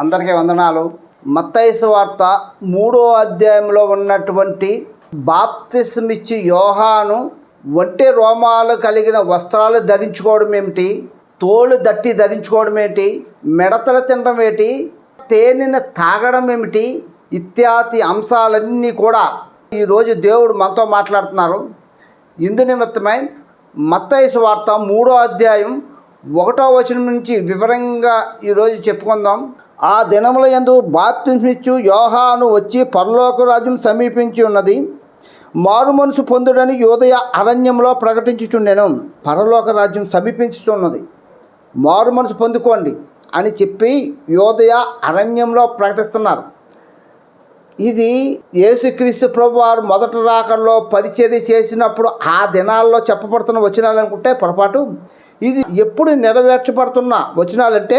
అందరికీ వందనాలు. మత్తైసు వార్త మూడో అధ్యాయంలో ఉన్నటువంటి బాప్తిస్మిచ్చి యోహాను ఒంటె రోమాలు కలిగిన వస్త్రాలు ధరించుకోవడం ఏమిటి? తోలు దట్టి ధరించుకోవడం ఏంటి మెడతలు తినడం ఏంటి తేనెను తాగడం ఏమిటి? ఇత్యాది అంశాలన్నీ కూడా ఈరోజు దేవుడు మనతో మాట్లాడుతున్నారు. ఇందు నిమిత్తమై మత్తైసు వార్త మూడో అధ్యాయం ఒకటో వచనం నుంచి వివరంగా ఈరోజు చెప్పుకుందాం. ఆ దినముల యందు బాప్తిస్మిచ్చు యోహాను వచ్చి పరలోక రాజ్యం సమీపించి ఉన్నది. మారు మనసు పొందుడని యోదయ అరణ్యంలో ప్రకటించుచుండెను. పరలోక రాజ్యం సమీపించుచున్నది. మారు మనసు పొందుకోండి అని చెప్పి యోదయ అరణ్యంలో ప్రకటిస్తున్నారు. ఇది యేసుక్రీస్తు ప్రభు వారు మొదటి రాకల్లో పరిచర్య చేసినప్పుడు ఆ దినాల్లో చెప్పబడుతున్న వచనాలు అనుకుంటే పొరపాటు. ఇది ఎప్పుడు నెరవేర్చబడుతున్న వచనాలంటే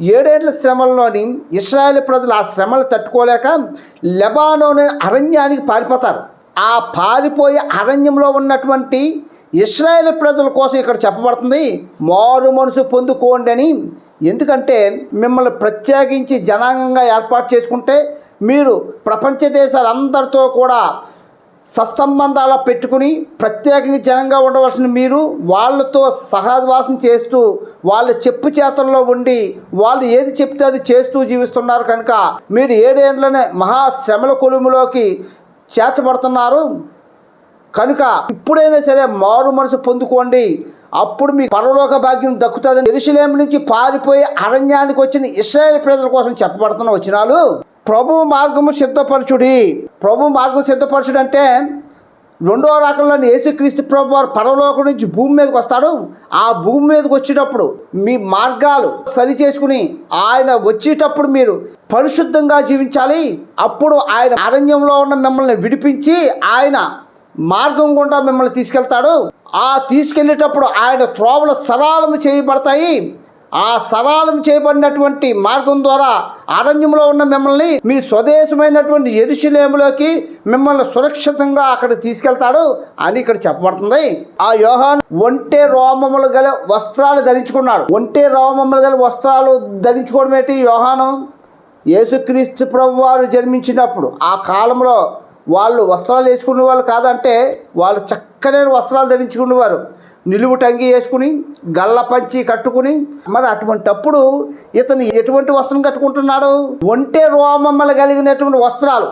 ఏడేళ్ళ శ్రమల్లోని ఇస్రాయేల్ ప్రజలు ఆ శ్రమలు తట్టుకోలేక లెబానోని అరణ్యానికి పారిపోతారు. ఆ పారిపోయే అరణ్యంలో ఉన్నటువంటి ఇస్రాయేల్ ప్రజల కోసం ఇక్కడ చెప్పబడుతుంది మారు మనసు పొందుకోండి అని. ఎందుకంటే మిమ్మల్ని ప్రత్యేకించి జనాంగంగా ఏర్పాటు చేసుకుంటే మీరు ప్రపంచ దేశాలందరితో కూడా సత్సంబంధాల పెట్టుకుని ప్రత్యేకంగా జనంగా ఉండవలసిన మీరు వాళ్ళతో సహవాసం చేస్తూ వాళ్ళ చెప్పు చేతల్లో ఉండి వాళ్ళు ఏది చెప్తే అది చేస్తూ జీవిస్తున్నారు కనుక మీరు ఏడేండ్లనే మహాశ్రమల కొలుములోకి చేర్చబడుతున్నారు. కనుక ఇప్పుడైనా సరే మారు మనసు పొందుకోండి. అప్పుడు మీకు పరలోక భాగ్యం దక్కుతుంది ఎరుసలేం నుంచి పారిపోయి అరణ్యానికి వచ్చిన ఇస్రాయేల్ ప్రజల కోసం చెప్పబడుతున్న వచనాలు. ప్రభు మార్గము సిద్ధపరచుడి. ప్రభు మార్గం సిద్ధపరచుడు అంటే రెండో రకంలోని యేసుక్రీస్తు ప్రభు వారు పరలోకం నుంచి భూమి మీదకి వస్తాడు. ఆ భూమి మీదకి వచ్చేటప్పుడు మీ మార్గాలు సరి చేసుకుని ఆయన వచ్చేటప్పుడు మీరు పరిశుద్ధంగా జీవించాలి. అప్పుడు ఆయన అరణ్యంలో ఉన్న మిమ్మల్ని విడిపించి ఆయన మార్గం గుండా మిమ్మల్ని తీసుకెళ్తాడు. ఆ తీసుకెళ్ళేటప్పుడు ఆయన త్రోవలు సరాలము చేయబడతాయి. ఆ సరళం చేయబడినటువంటి మార్గం ద్వారా అరణ్యంలో ఉన్న మిమ్మల్ని మీ స్వదేశమైనటువంటి ఎరుశలేములోకి మిమ్మల్ని సురక్షితంగా అక్కడ తీసుకెళ్తాడు అని ఇక్కడ చెప్పబడుతుంది. ఆ యోహాన్ ఒంటె రోమములు గల వస్త్రాలు ధరించుకున్నాడు. ఒంటె రోమములు గల వస్త్రాలు ధరించుకోవడం ఏంటి యోహాను? యేసుక్రీస్తు ప్రభు వారు జన్మించినప్పుడు. ఆ కాలంలో వాళ్ళు వస్త్రాలు వేసుకునే వాళ్ళు కాదంటే వాళ్ళు చక్కనైన వస్త్రాలు ధరించుకునేవారు. నిలువు టంగి వేసుకుని గల్ల పంచి కట్టుకుని మరి అటువంటప్పుడు ఇతను ఎటువంటి వస్త్రం కట్టుకుంటున్నాడు? ఒంటే రోమమ్మలు కలిగినటువంటి వస్త్రాలు.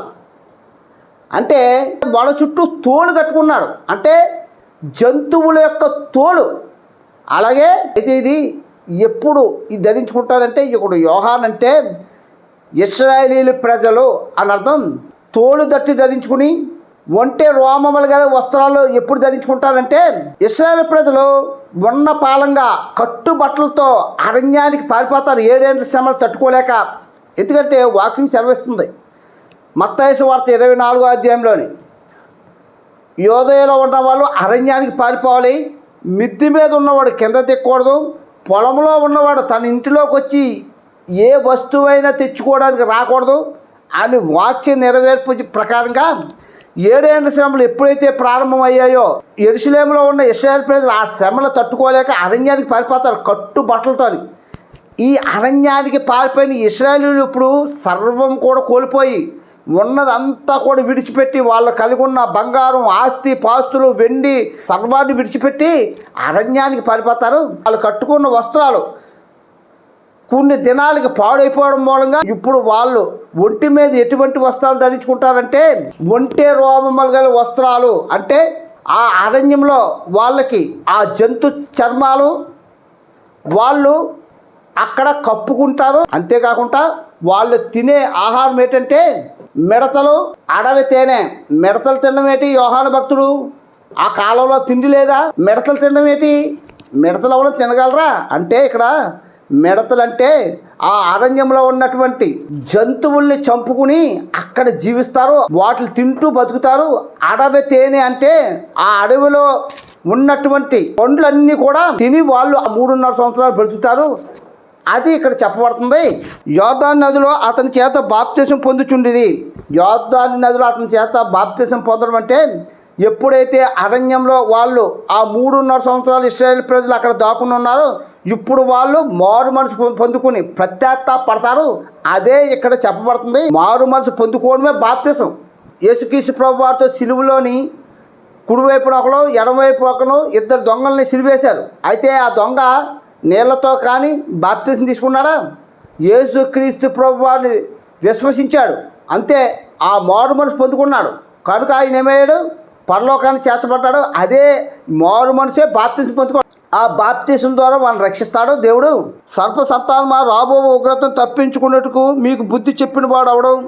అంటే వాళ్ళ చుట్టూ తోలు కట్టుకున్నాడు. అంటే జంతువుల యొక్క తోలు. అలాగే ఇది ఇది ఎప్పుడు ఇది ధరించుకుంటారంటే ఇప్పుడు యోహాన్ అంటే ఇస్రాయేలీల ప్రజలు అని అర్థం. తోలు దట్టి ధరించుకుని ఒంటే రోమములు గల వస్త్రాలు ఎప్పుడు ధరించుకుంటారంటే ఇస్రాయల్ ప్రజలు ఉన్న పాలంగా కట్టుబట్టలతో అరణ్యానికి పారిపోతారు. ఏడేళ్ళ శ్రమలు తట్టుకోలేక ఎందుకంటే వాకింగ్ సెలవిస్తుంది. మత్తాయసు వార్త ఇరవై నాలుగో అధ్యాయంలోని యోదయలో ఉన్న వాళ్ళు అరణ్యానికి పారిపోవాలి. మిద్ది మీద ఉన్నవాడు కింద తెక్కకూడదు పొలంలో ఉన్నవాడు తన ఇంటిలోకి వచ్చి ఏ వస్తువైనా తెచ్చుకోవడానికి రాకూడదు అని వాక్య నెరవేర్పు ప్రకారంగా ఏడేళ్ళ శ్రమలు ఎప్పుడైతే ప్రారంభమయ్యాయో ఎరుసలేములో ఉన్న ఇస్రాయల్ ప్రజలు ఆ శ్రమలు తట్టుకోలేక అరణ్యానికి పారిపోతారు కట్టు బట్టలతో ఈ అరణ్యానికి పారిపోయిన ఇస్రాయలీలు ఇప్పుడు సర్వం కూడా కోల్పోయి ఉన్నదంతా కూడా విడిచిపెట్టి వాళ్ళు కలిగి ఉన్న బంగారం ఆస్తి పాస్తులు వెండి సర్వాన్ని విడిచిపెట్టి అరణ్యానికి పారిపోతారు. వాళ్ళు కట్టుకున్న వస్త్రాలు కొన్ని దినాలకి పాడైపోవడం మూలంగా ఇప్పుడు వాళ్ళు ఒంటి మీద ఎటువంటి వస్త్రాలు ధరించుకుంటారంటే ఒంటె రోమములు గల వస్త్రాలు. అంటే ఆ అరణ్యంలో వాళ్ళకి ఆ జంతు చర్మాలు వాళ్ళు అక్కడ కప్పుకుంటారు. అంతేకాకుండా వాళ్ళు తినే ఆహారం ఏంటంటే మిడతలు అడవి తేనె. మిడతలు తినడం ఏంటి యోహాన భక్తుడు? ఆ కాలంలో తిండి లేదా? మిడతలు తినడం ఏంటి? మిడతలు ఎవరు తినగలరా? అంటే ఇక్కడ మిడతలంటే ఆ అరణ్యంలో ఉన్నటువంటి జంతువుల్ని చంపుకుని అక్కడ జీవిస్తారు. వాటిని తింటూ బతుకుతారు. అడవి తేనె అంటే ఆ అడవిలో ఉన్నటువంటి పండ్లన్నీ కూడా తిని వాళ్ళు ఆ మూడున్నర సంవత్సరాలు బ్రతుకుతారు. అది ఇక్కడ చెప్పబడుతుంది. యోర్దాన్ నదిలో అతని చేత బాప్తీసం పొందుచుండిది యోర్దాన్ నదిలో అతని చేత బాప్తీసం పొందడం అంటే ఎప్పుడైతే అరణ్యంలో వాళ్ళు ఆ మూడున్నర సంవత్సరాలు ఇస్రాయేల్ ప్రజలు అక్కడ దాక్కుని ఉన్నారో ఇప్పుడు వాళ్ళు మారు మనసు పొ- పొందుకుని పడతారు. అదే ఇక్కడ చెప్పబడుతుంది. మారు మనసు పొందుకోవడమే బాప్తిసం. యేసుకీసు ప్రభు వారితో సిలువలోని కుడివైపున ఒకరు ఎడమవైపు ఒకరు ఇద్దరు దొంగల్ని సిలివేశారు. అయితే ఆ దొంగ నీళ్ళతో కానీ బాప్తిసం తీసుకున్నాడా? యేసుక్రీస్తు ప్రభు వారిని విశ్వసించాడు. అంతే ఆ మారు మనసు పొందుకున్నాడు. కనుక ఆయన ఏమయ్యాడు? పరలోకాన్ని చేర్చబడ్డాడు. అదే మారు మనసే బాప్తిసం పొందుకో ఆ బాప్తిసం ద్వారా వాళ్ళని రక్షిస్తాడు దేవుడు. సర్ప సంతానమా రాబో ఉగ్రతను తప్పించుకున్నట్టుకు మీకు బుద్ధి చెప్పిన వాడు అవడం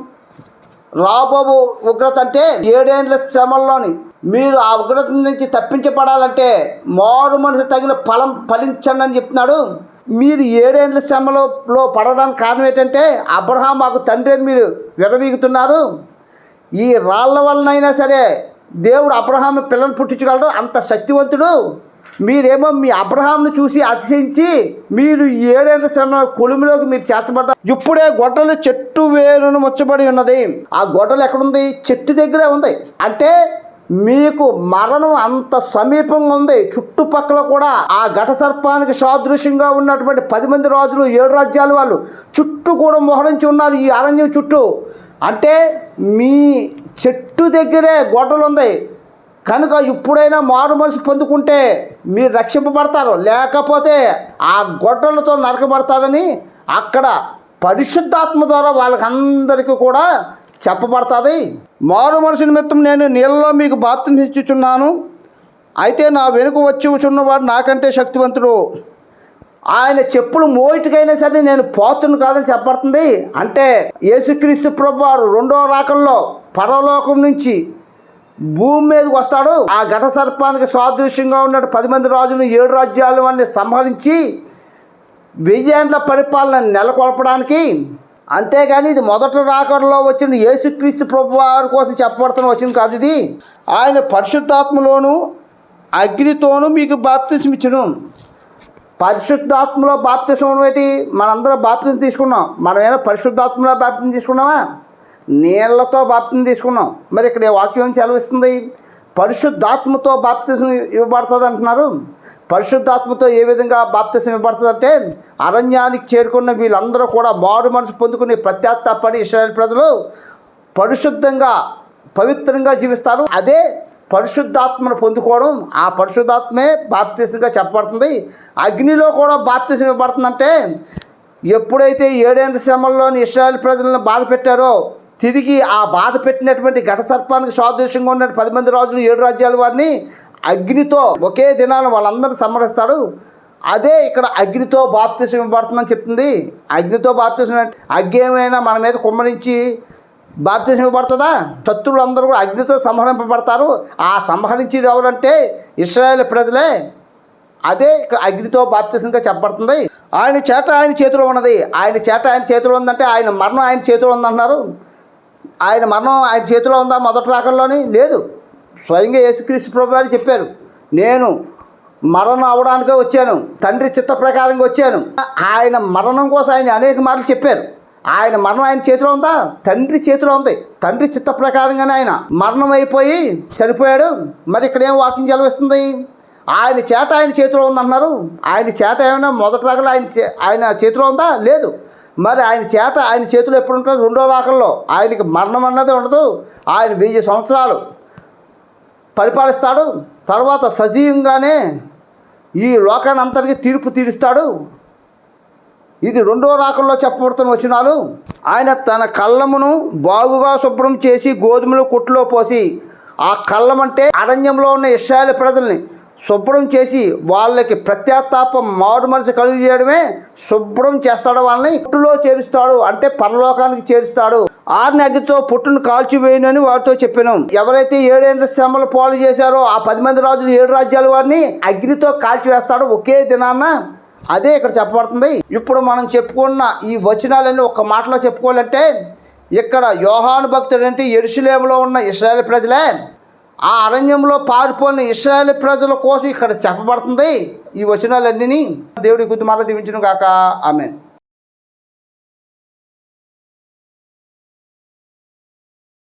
రాబోబు ఉగ్రత అంటే ఏడేండ్ల శ్రమల్లోని. మీరు ఆ ఉగ్రత నుంచి తప్పించబడాలంటే మారు మనసు తగిన ఫలం ఫలించండి అని చెప్తున్నాడు. మీరు ఏడేండ్ల శ్రమలో పడడానికి కారణం ఏంటంటే అబ్రహాం మాకు తండ్రి అని మీరు విరవీగుతున్నారు ఈ రాళ్ళ వలనైనా సరే దేవుడు అబ్రహాం పిల్లలు పుట్టించగలడు అంత శక్తివంతుడు. మీరేమో మీ అబ్రహాంను చూసి అతిశించి మీరు ఈ ఏడేళ్ళ శ్రమ కొలుములోకి మీరు చేర్చబడ్డారు ఇప్పుడే గొడ్డలు చెట్టు వేరును ముచ్చబడి ఉన్నది. ఆ గొడ్డలు ఎక్కడుంది? చెట్టు దగ్గరే ఉంది. అంటే మీకు మరణం అంత సమీపంగా ఉంది. చుట్టుపక్కల కూడా ఆ ఘట సర్పానికి సాదృశ్యంగా ఉన్నటువంటి పది మంది రాజులు ఏడు రాజ్యాల వాళ్ళు చుట్టూ కూడా మోహరించి ఉన్నారు ఈ అరణ్యం చుట్టూ. అంటే మీ చెట్టు దగ్గరే గొడ్డలు ఉంది కనుక ఇప్పుడైనా మారు మనసు పొందుకుంటే మీరు రక్షింపబడతారు. లేకపోతే ఆ గొడ్డలతో నరకబడతారని అక్కడ పరిశుద్ధాత్మ ద్వారా వాళ్ళకందరికీ కూడా చెప్పబడుతుంది. మారు మనసు నిమిత్తం నేను నీళ్ళలో మీకు బాప్తిని ఇచ్చుచున్నాను అయితే నా వెనుక వచ్చి ఉన్నవాడు నాకంటే శక్తివంతుడు. ఆయన చెప్పులు మోయిటికైనా సరే నేను పోతును కాదని చెప్పబడుతుంది. అంటే యేసుక్రీస్తు ప్రభు వారు రెండో రాకల్లో పరలోకం నుంచి భూమి మీదకి వస్తాడు. ఆ ఘట సర్పానికి సాదృశ్యంగా ఉన్నాడు. పది మంది రాజులు ఏడు రాజ్యాలు అన్ని సంహరించి వెయ్యేండ్ల పరిపాలన నెలకొల్పడానికి. అంతేగాని ఇది మొదటి రాకడలో వచ్చిన యేసుక్రీస్తు ప్రభు వారి కోసం చెప్పబడుతున్న వచ్చింది కాదు ఇది. ఆయన పరిశుద్ధాత్మలోను అగ్నితోనూ మీకు బాప్తిస్మిచ్చును. పరిశుద్ధాత్మలో బాప్తిసం ఏంటి మనందరం బాప్తిని తీసుకున్నాం. మనం ఏమైనా పరిశుద్ధాత్మలో బాప్తిని తీసుకున్నామా? నీళ్ళతో బాప్తిని తీసుకున్నాం. మరి ఇక్కడ ఈ వాక్యం సెలవిస్తుంది? పరిశుద్ధాత్మతో బాప్తిసం ఇవ్వబడుతుంది అంటున్నారు. పరిశుద్ధాత్మతో ఏ విధంగా బాప్తిసం ఇవ్వబడుతుంది అంటే అరణ్యానికి చేరుకున్న వీళ్ళందరూ కూడా మారు మనసు పొందుకుని ప్రత్యాత్తాపడి ఇస్రాయల్ ప్రజలు పరిశుద్ధంగా పవిత్రంగా జీవిస్తారు. అదే పరిశుద్ధాత్మను పొందుకోవడం ఆ పరిశుద్ధాత్మే బాప్తిసంగా చెప్పబడుతుంది. అగ్నిలో కూడా బాప్తిసం ఇవ్వబడుతుందంటే ఎప్పుడైతే ఏడేంద్ర శ్రమల్లోని ఇస్రాయల్ ప్రజలను బాధ పెట్టారో తిరిగి ఆ బాధ పెట్టినటువంటి ఘట సర్పానికి సాదృశ్యంగా ఉన్న పది మంది రాజులు ఏడు రాజ్యాల వారిని అగ్నితో ఒకే దినాన్ని వాళ్ళందరినీ సంహరిస్తాడు. అదే ఇక్కడ అగ్నితో బాప్తిసం ఇవ్వబడుతుందని చెప్తుంది. అగ్నితో బాప్తిసం అంటే ఏమైనా మన మీద కుమ్మరించి బాప్తిసం ఇవ్వబడుతుందా? శత్రువులు అందరూ కూడా అగ్నితో సంహరింపబడతారు. ఆ సంహరించేది ఎవరంటే ఇస్రాయేల్ ప్రజలే. అదే ఇక్కడ అగ్నితో బాప్తిసంగా చెప్పబడుతుంది. ఆయన చేత ఆయన చేతిలో ఉన్నది. ఆయన చేత ఆయన చేతిలో ఉందంటే ఆయన మరణం ఆయన చేతిలో ఉందంటున్నారు. ఆయన మరణం ఆయన చేతిలో ఉందా మొదటి రాకల్లోని లేదు. స్వయంగా యేసుక్రీస్తు ప్రభు చెప్పారు. నేను మరణం అవడానికే వచ్చాను. తండ్రి చిత్త ప్రకారంగా వచ్చాను. ఆయన మరణం కోసం ఆయన అనేక మార్లు చెప్పారు. ఆయన మరణం ఆయన చేతిలో ఉందా? తండ్రి చేతిలో ఉంది. తండ్రి చిత్త ప్రకారంగానే ఆయన మరణం అయిపోయి చనిపోయాడు. మరి ఇక్కడ ఏం వాకింగ్ చెలవిస్తుంది ఆయన చేత ఆయన చేతిలో ఉందంటున్నారు. ఆయన చేత ఏమైనా మొదటి రాకలో ఆయన చే- ఆయన చేతిలో ఉందా? లేదు. మరి ఆయన చేత ఆయన చేతిలో ఎప్పుడు ఉంటుంది? రెండో రాకల్లో. ఆయనకి మరణం అన్నది ఉండదు. ఆయన వెయ్యి సంవత్సరాలు పరిపాలిస్తాడు. తర్వాత సజీవంగానే ఈ లోకాన్ని అంతటికీ తీర్పు తీరుస్తాడు. ఇది రెండో రాకల్లో చెప్పబడుతున్న వచనాలు. ఆయన తన కళ్ళమును బాగుగా శుభ్రం చేసి గోధుమలు కుట్లో పోసి ఆ కళ్ళం అంటే అరణ్యంలో ఉన్న ఇస్రాయేల్ ప్రజల్ని శుభ్రం చేసి వాళ్ళకి ప్రత్యాత్తాపం మారు మనసు కలుగు చేయడమే శుభ్రం చేస్తాడు వాళ్ళని పుట్టులో చేరుస్తాడు అంటే పరలోకానికి చేరుస్తాడు. ఆరిని అగ్గితో పుట్టును కాల్చివేయనని వారితో చెప్పాను. ఎవరైతే ఏడేళ్ళ శ్రమలు పాలు చేశారో ఆ పది మంది రాజులు ఏడు రాజ్యాల వారిని అగ్నితో కాల్చివేస్తాడు ఒకే దినాన్న అదే ఇక్కడ చెప్పబడుతుంది. ఇప్పుడు మనం చెప్పుకున్న ఈ వచనాలన్నీ ఒక మాటలో చెప్పుకోవాలంటే ఇక్కడ యోహాను భక్తుడు అంటే ఎరుసలేములో ఉన్న ఇస్రాయేల్ ప్రజలే. ఆ అరణ్యంలో పారిపోయిన ఇస్రాయేల్ ప్రజల కోసం ఇక్కడ చెప్పబడుతుంది ఈ వచనాలన్నీ దేవుడి గుర్తు మాట దీవించను కాక ఆమె